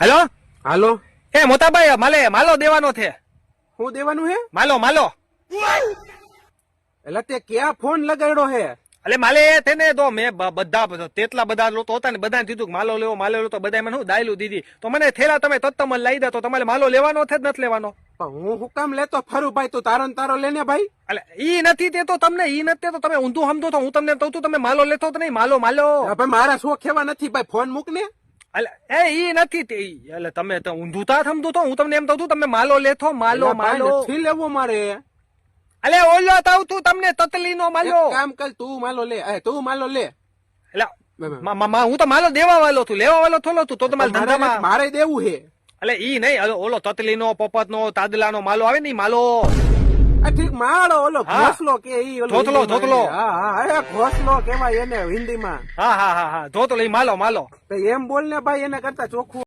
Hello? હાલો. એ મોટાભાઈ માલે માલો દેવાનો છે. હું દેવાનું હે? માલો માલો. એટલે તે ક્યાં ફોન લગાડ્યો હે? એટલે માલે એ છે ને તો મેં બધા તેટલા બધા લોકો હતા ને બધાને કીધું માલો લેવો માલો લેવો તો બધા મને હું દાયલું દીધી. તો મને થેલા તમે તત્તમ લઈ દો તો તમારે માલો લેવાનો છે જ નથી લેવાનો? પણ હું હુકમ કામ લેતો ફરું ભાઈ તું તારો ને તારો લેને ભાઈ. એટલે ઈ નથી તે તો તમને ઈ નથી તો તમે ઊંધું સમજો તો હું તમને કહું છું તમે માલો લેતો તો નહીં માલો માલો. મારા શોખ એવા નથી ભાઈ ફોન મૂક ને એ ઈ નથી તે એટલે તમે તો ઊંધું તા સમજો તો હું તમને એમ કહું તમે માલો લેતો માલો માલો. નથી લેવો મારે. અલે ઓલો તાવ તું તમને તતલી નો માલો કામ કર તું માલો લે એ તું માલો લે. એટલે હું તો માલો દેવા વાળો છું લેવા વાળો થોડો તું તો તમારા મારે ધંધામાં મારે દેવું હે. એટલે ઈ નહીં ઓલો- તતલી નો પોપત નો તાદલા નો માલો આવે ને માલો. ઠીક માળો ઓલો. ઘોસલો કે ઈ ઓલો ધોતલો, ધોતલો. હા હા ઘોસલો કેવાય એને હિન્દીમાં હા હા હા હા ધોતો માલો માલો એમ બોલ ને ભાઈ એના કરતા ચોખ્ખું